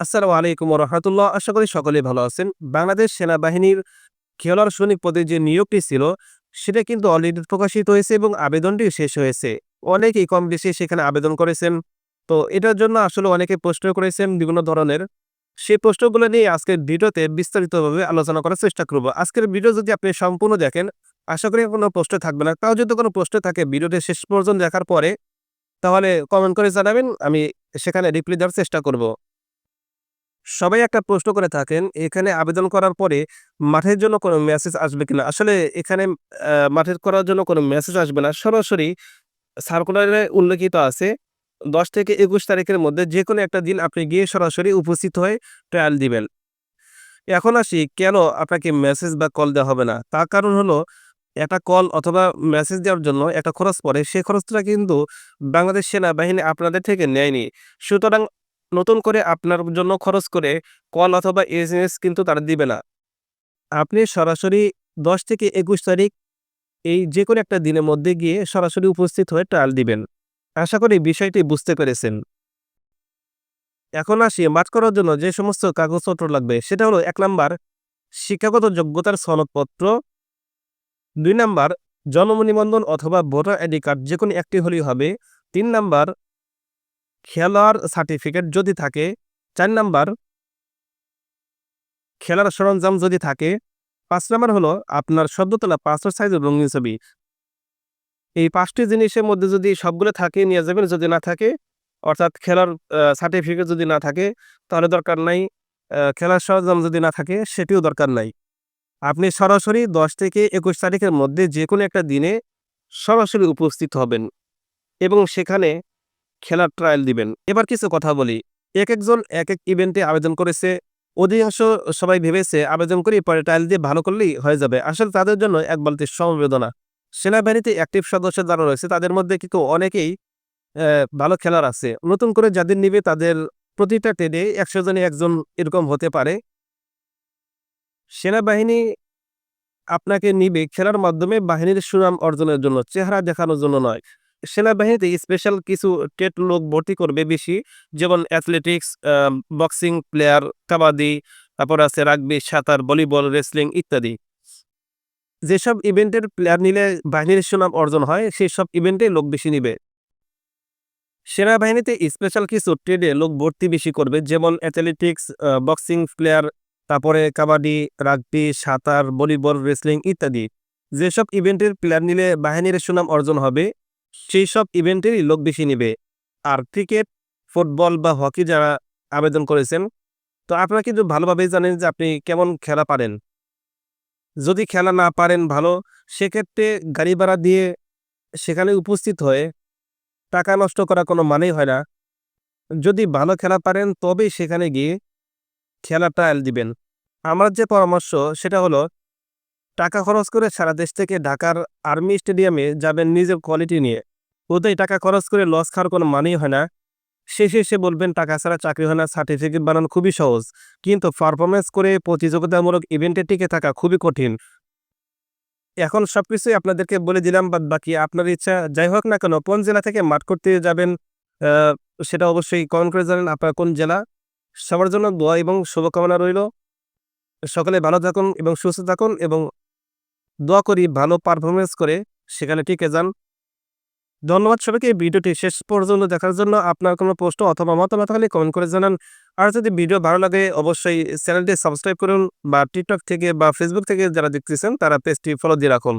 আসসালামু আলাইকুম রহমতুল্লাহ আশা করি সকলেই ভালো আছেন। বাংলাদেশ সেনাবাহিনীর খেলোয়াড় সৈনিক পদে যে নিয়োগটি ছিল, সেটা কিন্তু অলরেডি প্রকাশিত হয়েছে এবং আবেদনটি শেষ হয়েছে। অনেকেই কম বেশি সেখানে আবেদন করেছেন। তো এটার জন্য আসলে অনেকে প্রশ্ন করেছেন বিভিন্ন ধরনের। সেই প্রশ্নগুলো নিয়ে আজকের ভিডিওতে বিস্তারিতভাবে আলোচনা করার চেষ্টা করব। আজকের ভিডিও যদি আপনি সম্পূর্ণ দেখেন, আশা করি কোনো প্রশ্ন থাকবে না। তাও যদি কোনো প্রশ্ন থাকে ভিডিওটি শেষ পর্যন্ত দেখার পরে, তাহলে কমেন্ট করে জানাবেন, আমি সেখানে রিপ্লাই দেওয়ার চেষ্টা করব। সবাই একটা প্রশ্ন করে থাকেন, এখানে আবেদন করার পরে মাঠের জন্য কোনো মেসেজ আসবে কিনা? আসলে এখানে মাঠের করার জন্য কোনো মেসেজ আসবে না। সরাসরি সার্কুলারে উল্লেখিত আছে, দশ থেকে একুশ তারিখের মধ্যে যে কোনো একটা দিন আপনি গিয়ে সরাসরি উপস্থিত হয়ে ট্রায়াল দিবেন। এখন আসি, কেন আপনাকে মেসেজ বা কল দেওয়া হবে না? তার কারণ হলো, একটা কল অথবা মেসেজ দেওয়ার জন্য একটা খরচ পড়ে। সেই খরচটা কিন্তু বাংলাদেশ সেনাবাহিনী আপনাদের থেকে নেয়নি। সুতরাং নতুন করে আপনার জন্য খরচ করে কল অথবা এসএমএস কিন্তু তারা দিবে না। আপনি সরাসরি দশ থেকে একুশ তারিখ এই যে কোনো একটা দিনের মধ্যে গিয়ে সরাসরি উপস্থিত হয়ে ট্রায়াল দিবেন। আশা করি বিষয়টি বুঝতে পেরেছেন। এখন আসি মাঠ করার জন্য যে সমস্ত কাগজপত্র লাগবে, সেটা হলো এক নাম্বার শিক্ষাগত যোগ্যতার সনদপত্র, দুই নাম্বার জন্ম নিবন্ধন অথবা ভোটার আইডি কার্ড যে কোনো একটি হলেই হবে, তিন নাম্বার খেলোয়াড় সার্টিফিকেট যদি থাকে, চার নাম্বার খেলার সরঞ্জাম যদি থাকে, পাঁচ নাম্বার হলো আপনার সদ্য তোলা পাসপোর্ট সাইজের রঙিন ছবি। এই পাঁচটি জিনিসের মধ্যে যদি সবগুলো থাকে, নিয়ে যাবেন। যদি না থাকে, অর্থাৎ খেলার সার্টিফিকেট যদি না থাকে, তাহলে দরকার নাই। খেলার সরঞ্জাম যদি না থাকে, সেটিও দরকার নাই। আপনি সরাসরি দশ থেকে একুশ তারিখের মধ্যে যে কোনো একটা দিনে সরাসরি উপস্থিত হবেন এবং সেখানে খেলার ট্রায়াল দিবেন। এবার কিছু কথা বলি। এক একজন এক এক ইভেন্টে আবেদন করেছে। অধিকাংশ সবাই ভেবেছে আবেদন করে পরে ট্রায়াল দিয়ে ভালো করলেই হয়ে যাবে। আসলে তাদের জন্য এক বালতি সমবেদনা সেনাবাহিনীতে অ্যাক্টিভ সদস্য যারা রয়েছে, তাদের মধ্যে কিন্তু অনেকেই ভালো খেলার আছে। নতুন করে যাদের নিবে তাদের প্রতিটা টেডে একশো জনে একজন এরকম হতে পারে। সেনাবাহিনী আপনাকে নিবে খেলার মাধ্যমে বাহিনীর সুনাম অর্জনের জন্য, চেহারা দেখানোর জন্য নয়। সেনাবাহিনীতে স্পেশাল কিছু টেট লোক ভর্তি করবে বেশি, যেমন অ্যাথলেটিক্স বক্সিং প্লেয়ার কাবাডি, তারপর আছে রাগবি সাঁতার ভলিবল রেসলিং ইত্যাদি। যেসব ইভেন্টের প্লেয়ার নিলে বাহিনীর সুনাম অর্জন হয় সেই সব ইভেন্টে লোক বেশি নিবে। সেনাবাহিনীতে স্পেশাল কিছু ট্রেডে লোক ভর্তি বেশি করবে, যেমন অ্যাথলেটিক্স বক্সিং প্লেয়ার তারপরে কাবাডি রাগবি সাঁতার ভলিবল রেসলিং ইত্যাদি। যেসব ইভেন্টের প্লেয়ার নিলে বাহিনীর সুনাম অর্জন হবে সেই সব ইভেন্টেরই লোক বেশি নেবে। আর ক্রিকেট, ফুটবল বা হকি যারা আবেদন করেছেন, তো আপনারা কিন্তু ভালোভাবেই জানেন যে আপনি কেমন খেলা পারেন। যদি খেলা না পারেন ভালো, সেক্ষেত্রে গাড়ি ভাড়া দিয়ে সেখানে উপস্থিত হয়ে টাকা নষ্ট করা কোনো মানেই হয় না। যদি ভালো খেলা পারেন, তবেই সেখানে গিয়ে খেলা ট্রায়াল দিবেন। আমার যে পরামর্শ, সেটা হলো টাকা খরচ করে সারা দেশ থেকে ঢাকার আর্মি স্টেডিয়ামে যাবেন নিজের কোয়ালিটি নিয়ে। ওতেই টাকা খরচ করে লস খাওয়ার কোনো মানেই হয় না। শেষে এসে বলবেন, টাকা ছাড়া চাকরি হয় না, সার্টিফিকেট বানানো খুবই সহজ। কিন্তু পারফরমেন্স করে প্রতিযোগিতামূলক ইভেন্টে টিকে থাকা খুবই কঠিন। এখন সব কিছুই আপনাদেরকে বলে দিলাম, বাদ বাকি আপনার ইচ্ছা, যাই হোক না কেন, কোন জেলা থেকে মাঠ করতে যাবেন সেটা অবশ্যই কমেন্ট করে জানেন আপনার কোন জেলা। সবার জন্য দোয়া এবং শুভকামনা রইল। সকলে ভালো থাকুন এবং সুস্থ থাকুন এবং দোয়া করি ভালো পারফরমেন্স করে সেখানে টিকে যান। ধন্যবাদ সবাইকে, ভিডিওটি শেষ পর্যন্ত দেখার জন্য আপনার কোনো প্রশ্ন অথবা মতামত থাকলে কমেন্ট করে জানান। আর যদি ভিডিও ভালো লাগে, অবশ্যই চ্যানেলটি সাবস্ক্রাইব করুন বা টিকটক থেকে বা ফেসবুক থেকে যারা দেখতেছেন, তারা পেজটি ফলো দিয়ে রাখুন।